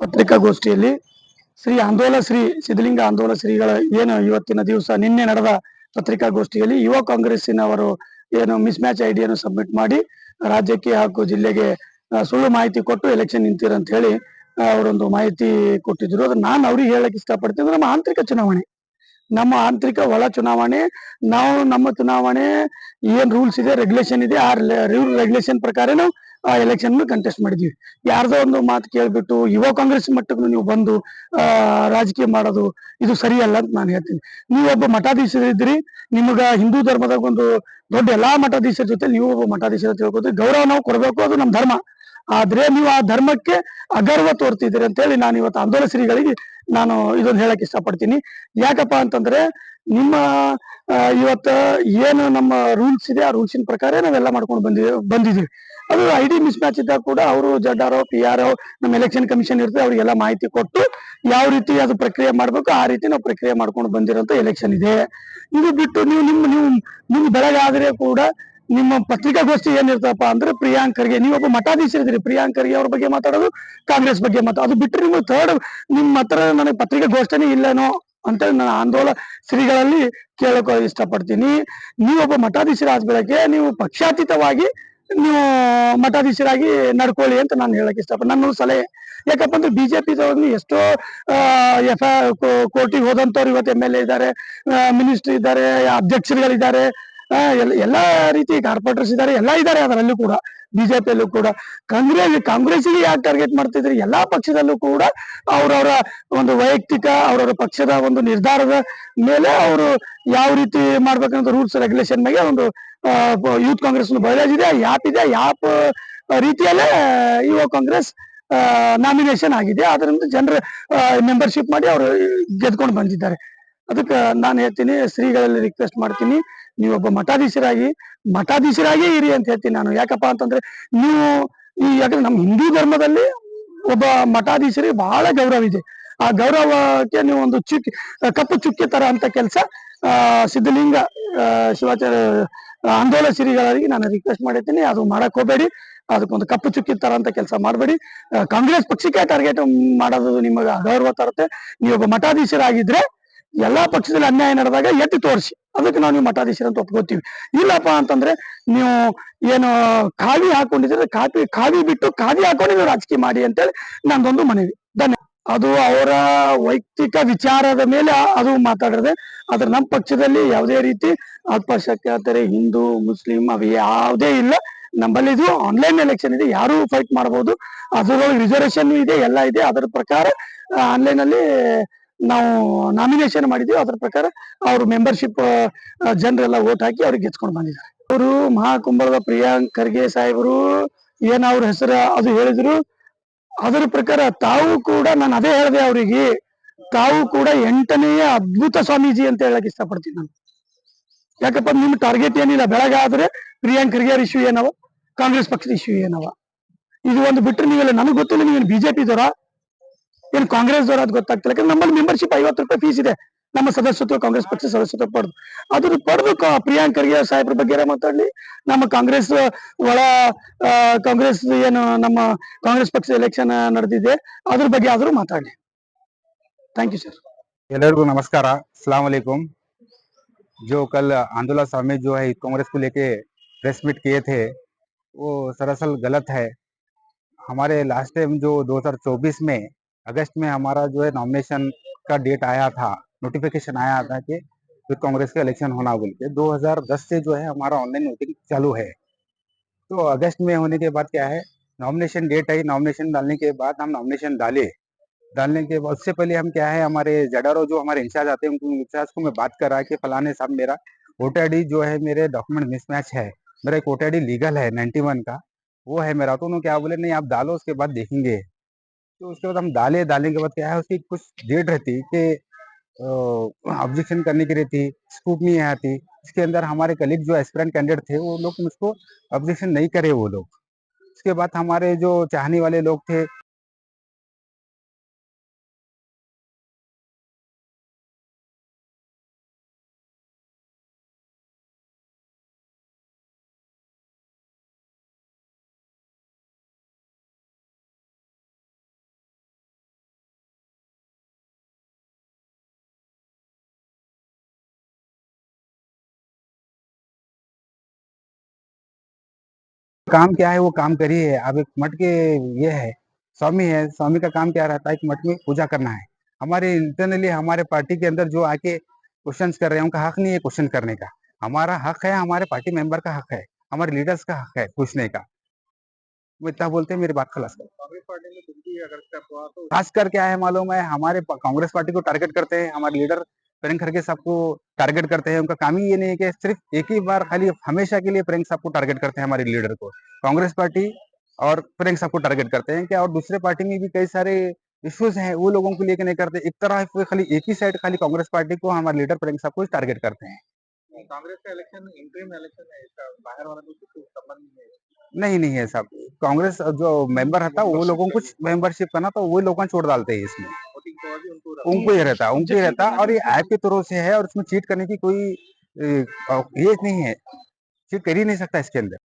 ಪತ್ರಿಕಾಗೋಷ್ಠಿಯಲ್ಲಿ ಶ್ರೀ ಆಂದೋಲ ಶ್ರೀ ಸಿದ್ಧಲಿಂಗ ಆಂದೋಲ ಶ್ರೀಗಳ ಏನು ಇವತ್ತಿನ ದಿವಸ ನಿನ್ನೆ ನಡೆದ ಪತ್ರಿಕಾಗೋಷ್ಠಿಯಲ್ಲಿ ಯುವ ಕಾಂಗ್ರೆಸ್ಸಿನವರು ಏನು ಮಿಸ್ ಮ್ಯಾಚ್ ಐಡಿಯನ್ನು ಸಬ್ಮಿಟ್ ಮಾಡಿ ರಾಜ್ಯಕ್ಕೆ ಹಾಗೂ ಜಿಲ್ಲೆಗೆ ಸುಳ್ಳು ಮಾಹಿತಿ ಕೊಟ್ಟು ಎಲೆಕ್ಷನ್ ನಿಂತಿರ ಅಂತ ಹೇಳಿ ಅವರೊಂದು ಮಾಹಿತಿ ಕೊಟ್ಟಿದ್ರು. ಅದು ನಾನು ಅವ್ರಿಗೆ ಹೇಳಕ್ ಇಷ್ಟಪಡ್ತೀನಿ ನಮ್ಮ ಆಂತರಿಕ ಚುನಾವಣೆ. ನಮ್ಮ ಆಂತರಿಕ ಒಳ ಚುನಾವಣೆ, ನಾವು ನಮ್ಮ ಚುನಾವಣೆ, ಏನ್ ರೂಲ್ಸ್ ಇದೆ ರೆಗ್ಯುಲೇಷನ್ ಇದೆ, ಆ ರೂಲ್ ರೆಗ್ಯುಲೇಷನ್ ಪ್ರಕಾರ ನಾವು ಆ ಎಲೆಕ್ಷನ್ ಕಂಟೆಸ್ಟ್ ಮಾಡಿದ್ವಿ. ಯಾರ್ದೋ ಒಂದು ಮಾತು ಕೇಳ್ಬಿಟ್ಟು ಯುವ ಕಾಂಗ್ರೆಸ್ ಮಟ್ಟಕ್ಕೂ ನೀವು ಬಂದು ರಾಜಕೀಯ ಮಾಡೋದು ಇದು ಸರಿಯಲ್ಲ ಅಂತ ನಾನು ಹೇಳ್ತೀನಿ. ನೀವು ಒಬ್ಬ ಮಠಾಧೀಶರಿದ್ರಿ ನಿಮಗ ಹಿಂದೂ ಧರ್ಮದಾಗ ಒಂದು ದೊಡ್ಡ ಎಲ್ಲಾ ಮಠಾಧೀಶರ ಜೊತೆ ನೀವು ಒಬ್ಬ ಮಠಾಧೀಶರ ತಿಳ್ಕೊತೀವಿ ಗೌರವ ನಾವು ಕೊಡಬೇಕು, ಅದು ನಮ್ಮ ಧರ್ಮ. ಆದ್ರೆ ನೀವು ಆ ಧರ್ಮಕ್ಕೆ ಅಗರ್ವ ತೋರ್ತಿದ್ದೀರಿ ಅಂತ ಹೇಳಿ ನಾನು ಇವತ್ತು ಆಂದೋಲನ ಶ್ರೀಗಳಿಗೆ ನಾನು ಇದೊಂದು ಹೇಳಕ್ ಇಷ್ಟಪಡ್ತೀನಿ. ಯಾಕಪ್ಪ ಅಂತಂದ್ರೆ ನಿಮ್ಮ ಇವತ್ತ ಏನು ನಮ್ಮ ರೂಲ್ಸ್ ಇದೆ, ಆ ರೂಲ್ಸಿನ ಪ್ರಕಾರ ನಾವೆಲ್ಲ ಮಾಡ್ಕೊಂಡು ಬಂದಿ, ಬಂದಿದ್ವಿ. ಅದು ಐ ಡಿ ಮಿಸ್ ಮ್ಯಾಚ್ ಇದ್ದಾಗ ಕೂಡ ಅವರು ಜಡ್ ಆರ್ ಪಿ ಆರ್ ನಮ್ಮ ಎಲೆಕ್ಷನ್ ಕಮಿಷನ್ ಇರುತ್ತೆ, ಅವರಿಗೆಲ್ಲ ಮಾಹಿತಿ ಕೊಟ್ಟು ಯಾವ ರೀತಿ ಅದು ಪ್ರಕ್ರಿಯೆ ಮಾಡ್ಬೇಕು, ಆ ರೀತಿ ನಾವು ಪ್ರಕ್ರಿಯೆ ಮಾಡ್ಕೊಂಡು ಬಂದಿರೋಂಥ ಎಲೆಕ್ಷನ್ ಇದೆ. ಇದು ಬಿಟ್ಟು ನೀವು ನಿಮ್ಮ, ನೀವು ನಿಮ್ ಬೆಳಗಾದ್ರೆ ಕೂಡ ನಿಮ್ಮ ಪತ್ರಿಕಾಗೋಷ್ಠಿ ಏನಿರ್ತಪ್ಪ ಅಂದ್ರೆ ಪ್ರಿಯಾಂಕರ್ಗೆ, ನೀವೊಬ್ಬ ಮಠಾಧೀಶರಿದ್ರಿ ಪ್ರಿಯಾಂಕ್ ಖರ್ಗೆ ಅವ್ರ ಬಗ್ಗೆ ಮಾತಾಡೋದು ಕಾಂಗ್ರೆಸ್ ಬಗ್ಗೆ ಮಾತಾಡೋದು. ಅದು ಬಿಟ್ಟರೆ ನಿಮ್ಗೆ ಥರ್ಡ್ ನಿಮ್ಮ ಹತ್ರ ನನಗೆ ಪತ್ರಿಕಾಗೋಷ್ಠಿನೇ ಇಲ್ಲೇನೋ ಅಂತ ನಾನು ಆಂದೋಲನ ಶ್ರೀಗಳಲ್ಲಿ ಕೇಳಕ್ ಇಷ್ಟಪಡ್ತೀನಿ. ನೀವೊಬ್ಬ ಮಠಾಧೀಶರಾದ ಬೆಳಗ್ಗೆ ನೀವು ಪಕ್ಷಾತೀತವಾಗಿ ನೀವು ಮಠಾಧೀಶರಾಗಿ ನಡ್ಕೊಳ್ಳಿ ಅಂತ ನಾನು ಹೇಳಕ್ ಇಷ್ಟಪಡ್ತೀನಿ. ನನ್ನ ಸಲಹೆ. ಯಾಕಪ್ಪ ಅಂದ್ರೆ ಬಿಜೆಪಿ ಎಷ್ಟೋ ಎಫ್ ಕೋರ್ಟಿಗೆ ಹೋದಂತವ್ರು ಇವತ್ತು ಎಂ ಎಲ್ ಎ ಇದ್ದಾರೆ ಮಿನಿಸ್ಟರ್ ಇದ್ದಾರೆ, ಅಧ್ಯಕ್ಷರುಗಳಿದ್ದಾರೆ. ಎಲ್ಲ ರೀತಿ ಕಾರ್ಪೊರೇಟರ್ಸ್ ಇದ್ದಾರೆ, ಎಲ್ಲಾ ಇದ್ದಾರೆ ಅದರಲ್ಲೂ ಕೂಡ. ಬಿಜೆಪಿಯಲ್ಲೂ ಕೂಡ. ಕಾಂಗ್ರೆಸ್, ಕಾಂಗ್ರೆಸ್ಸಿಗೆ ಯಾಕೆ ಟಾರ್ಗೆಟ್ ಮಾಡ್ತಿದ್ರಿ? ಎಲ್ಲಾ ಪಕ್ಷದಲ್ಲೂ ಕೂಡ ಅವ್ರವರ ಒಂದು ವೈಯಕ್ತಿಕ, ಅವ್ರವ್ರ ಪಕ್ಷದ ಒಂದು ನಿರ್ಧಾರದ ಮೇಲೆ ಅವರು ಯಾವ ರೀತಿ ಮಾಡ್ಬೇಕಂತ ರೂಲ್ಸ್ ರೆಗ್ಯುಲೇಷನ್ ಮೇಲೆ ಒಂದು ಯೂತ್ ಕಾಂಗ್ರೆಸ್ ಬಯಲಾಜ್ ಇದೆ, ಯಾಪ್ ಇದೆ. ಯಾಪ್ ರೀತಿಯಲ್ಲೇ ಯುವ ಕಾಂಗ್ರೆಸ್ ನಾಮಿನೇಷನ್ ಆಗಿದೆ. ಅದರಿಂದ ಜನರ ಮೆಂಬರ್ಶಿಪ್ ಮಾಡಿ ಅವರು ಗೆದ್ಕೊಂಡು ಬಂದಿದ್ದಾರೆ. ಅದಕ್ಕೆ ನಾನು ಹೇಳ್ತೀನಿ, ಶ್ರೀಗಳಲ್ಲಿ ರಿಕ್ವೆಸ್ಟ್ ಮಾಡ್ತೀನಿ. ನೀವೊಬ್ಬ ಮಠಾಧೀಶರಾಗಿ ಮಠಾಧೀಶರಾಗಿ ಇರಿ ಅಂತ ಹೇಳ್ತೀನಿ ನಾನು. ಯಾಕಪ್ಪ ಅಂತಂದ್ರೆ ನೀವು ಈ ಯಾಕಂದ್ರೆ ನಮ್ಮ ಹಿಂದೂ ಧರ್ಮದಲ್ಲಿ ಒಬ್ಬ ಮಠಾಧೀಶರಿಗೆ ಬಹಳ ಗೌರವ ಇದೆ. ಆ ಗೌರವಕ್ಕೆ ನೀವು ಒಂದು ಚುಕ್ಕಿ ಕಪ್ಪು ಚುಕ್ಕಿ ತರ ಅಂತ ಕೆಲಸ ಸಿದ್ಧಲಿಂಗ ಶಿವಾಚಾರ್ಯ ಆಂದೋಲನ ಶ್ರೀಗಳಿಗೆ ನಾನು ರಿಕ್ವೆಸ್ಟ್ ಮಾಡಿರ್ತೀನಿ. ಅದು ಮಾಡಕ್ ಹೋಗ್ಬೇಡಿ. ಅದಕ್ಕೊಂದು ಕಪ್ಪು ಚುಕ್ಕಿ ತರ ಅಂತ ಕೆಲಸ ಮಾಡಬೇಡಿ. ಕಾಂಗ್ರೆಸ್ ಪಕ್ಷಕ್ಕೆ ಟಾರ್ಗೆಟ್ ಮಾಡೋದು ನಿಮಗೆ ಅಗೌರವ ತರುತ್ತೆ. ನೀವೊಬ್ಬ ಮಠಾಧೀಶರಾಗಿದ್ರೆ ಎಲ್ಲಾ ಪಕ್ಷದಲ್ಲಿ ಅನ್ಯಾಯ ನಡೆದಾಗ ಎತ್ತಿ ತೋರಿಸಿ. ಅದಕ್ಕೆ ನಾವು ನೀವು ಮಠಾಧೀಶರಂತ ಒಪ್ಕೋತೀವಿ. ಇಲ್ಲಪ್ಪ ಅಂತಂದ್ರೆ ನೀವು ಏನು ಖಾಲಿ ಹಾಕೊಂಡಿದ್ರೆ ಕಾಪಿ ಖಾಲಿ ಬಿಟ್ಟು ಖಾಲಿ ಹಾಕೊಂಡು ನೀವು ರಾಜಕೀಯ ಮಾಡಿ ಅಂತೇಳಿ ನಂದೊಂದು ಮನವಿ. ಧನ್ಯ. ಅದು ಅವರ ವೈಯಕ್ತಿಕ ವಿಚಾರದ ಮೇಲೆ ಅದು ಮಾತಾಡಿದ್ರೆ ಆದ್ರೆ ನಮ್ಮ ಪಕ್ಷದಲ್ಲಿ ಯಾವುದೇ ರೀತಿ ಅಲ್ಪಸಂಖ್ಯಾತರೆ, ಹಿಂದೂ, ಮುಸ್ಲಿಂ ಅವು ಯಾವುದೇ ಇಲ್ಲ. ನಮ್ಮಲ್ಲಿ ಇದು ಆನ್ಲೈನ್ ಎಲೆಕ್ಷನ್ ಇದೆ. ಯಾರು ಫೈಟ್ ಮಾಡಬಹುದು ಅದರೊಳಗೆ ರಿಸರ್ವೇಶನ್ ಇದೆ, ಎಲ್ಲ ಇದೆ. ಅದರ ಪ್ರಕಾರ ಆನ್ಲೈನ್ ಅಲ್ಲಿ ನಾವು ನಾಮಿನೇಷನ್ ಮಾಡಿದ್ವಿ. ಅದ್ರ ಪ್ರಕಾರ ಅವರು ಮೆಂಬರ್ಶಿಪ್ ಜನರೆಲ್ಲ ಓಟ್ ಹಾಕಿ ಅವ್ರಿಗೆ ಗೆಚ್ಕೊಂಡು ಬಂದಿದ್ದಾರೆ. ಅವರು ಮಹಾಕುಂಭದ ಪ್ರಿಯಾಂಕ್ ಖರ್ಗೆ ಸಾಹೇಬರು, ಏನ ಅವ್ರ ಹೆಸರು ಅದು ಹೇಳಿದ್ರು. ಅದರ ಪ್ರಕಾರ ತಾವು ಕೂಡ, ನಾನು ಅದೇ ಹೇಳಿದೆ ಅವರಿಗೆ, ತಾವು ಕೂಡ ಎಂಟನೆಯ ಅದ್ಭುತ ಸ್ವಾಮೀಜಿ ಅಂತ ಹೇಳಕ್ ಇಷ್ಟಪಡ್ತೀನಿ ನಾನು. ಯಾಕಪ್ಪ, ನಿಮ್ ಟಾರ್ಗೆಟ್ ಏನಿಲ್ಲ. ಬೆಳಗಾದ್ರೆ ಪ್ರಿಯಾಂಕ್ ಖರ್ಗೆ ಇಶ್ಯೂ ಏನವ? ಕಾಂಗ್ರೆಸ್ ಪಕ್ಷದ ಇಶ್ಯೂ ಏನವ? ಇದು ಒಂದು ಬಿಟ್ಟರೆ ನೀವೆಲ್ಲ, ನನಗೆ ಗೊತ್ತಿಲ್ಲ, ನೀವೇನು ಬಿಜೆಪಿ ದವರ? ಏನ್ ಕಾಂಗ್ರೆಸ್ ದವರ ಅದು ಗೊತ್ತಾಗ್ತಿಲ್ಲ ಯಾಕಂದ್ರೆ ನಮ್ಮಲ್ಲಿ ಮೆಂಬರ್ಶಿಪ್ ಐವತ್ತು ರೂಪಾಯಿ ಫೀಸ್ ಇದೆ ನಮ್ಮ ಸದಸ್ಯತ್ವ ಕಾಂಗ್ರೆಸ್ ಪಕ್ಷ ಸದಸ್ಯತ್ವ ಪಡೆದು ಅದ್ರ ಪಡೆದು ಕಾ- ಪ್ರಿಯಾಂಕ್ ಖರ್ಗೆ ಸಾಹೇಬ್ರ ಬಗ್ಗೆ ಮಾತಾಡ್ಲಿ ನಮ್ಮ ಕಾಂಗ್ರೆಸ್ ಒಳ ಆ, ಕಾಂಗ್ರೆಸ್ ಏನು ನಮ್ಮ ಕಾಂಗ್ರೆಸ್ ಪಕ್ಷದ ಎಲೆಕ್ಷನ್ ನಡೆದಿದೆ ಅದ್ರ ಬಗ್ಗೆ ಆದ್ರೂ ಮಾತಾಡ್ಲಿ ಥ್ಯಾಂಕ್ ಯು ಸರ್ ಎಲ್ಲರಿಗೂ ನಮಸ್ಕಾರ अस्सलाम वालेकुम जो कल आंदोलन स्वामी जो है कांग्रेस को लेके प्रेस मीट किए थे वो दरअसल गलत है हमारे लास्ट टाइम जो 2024 में अगस्त में हमारा जो है नॉमिनेशन का डेट आया था नोटिफिकेशन आया था कि फिर कांग्रेस का इलेक्शन होना बोल के 2010 से जो है हमारा ऑनलाइन वोटिंग चालू है। तो अगस्त में होने के बाद क्या है नॉमिनेशन डेट आई नॉमिनेशन डालने के बाद हम नॉमिनेशन डाले। डालने के बाद उससे पहले हम क्या है, हमारे जडारो जो हमारे इंचार्ज आते हैं, उनको इंचार्ज को मैं बात कर करा कि फलाने साहब मेरा वोटर आई जो है मेरे डॉक्यूमेंट मिसमैच है। मेरा एक वोटर आई लीगल है 91 का, वो है मेरा। तो उन्होंने क्या बोले, नहीं, आप डालो, उसके बाद देखेंगे। तो उसके बाद हम डाले डालने के बाद क्या है, उसकी कुछ डेट रहती कि ऑब्जेक्शन करने की रहती स्कूप नहीं आती। इसके अंदर हमारे कलीग जो एस्पिरेंट कैंडिडेट थे, वो लोग मुझको ऑब्जेक्शन नहीं करे वो लोग। उसके बाद हमारे जो चाहने वाले लोग थे काम क्या है वो काम करिए। अब एक मठ के ये है स्वामी है स्वामी का काम क्या रहता है कि मठ में पूजा करना है। हमारे इंटरनली हमारे पार्टी के अंदर जो आके क्वेश्चंस कर रहे हैं उनका हक नहीं है क्वेश्चन करने का। हमारा हक है हमारे पार्टी मेंबर का हक है हमारे लीडर्स का हक है पूछने का। वो इतना बोलते हैं मेरी बात खलास कर। तो खास कर क्या है मालूम है हमारे कांग्रेस पार्टी को टारगेट करते हैं हमारे लीडर प्रियंक खड़गे साहब को टारगेट करते हैं। उनका काम ही ये नहीं है कि सिर्फ़ एक ही बार खाली हमेशा के लिए प्रियंक साहब को टारगेट करते हैं हमारे लीडर को। कांग्रेस पार्टी और प्रियंक साहब को टारगेट करते हैं क्या और दूसरे पार्टी में भी कई सारे इश्यूज़ हैं वो लोगों को लेकर नहीं करते। एक तरह खाली एक ही साइड खाली कांग्रेस पार्टी को हमारे लीडर प्रियंक साहब को टारगेट करते हैं। कांग्रेस का इलेक्शन इंटरिम इलेक्शन है इसका। बाहर वाला तो कुछ संबंध नहीं है। नहीं नहीं है साहब कांग्रेस जो मेंबर था वो लोगों को कुछ मेंबरशिप करना तो वो लोग छोड़ डालते हैं इसमें। उनको। ही रहता है उनको ही रहता और ये ऐप के तौर से है और इसमें चीट करने की कोई ये नहीं है चीट कर ही नहीं सकता इसके अंदर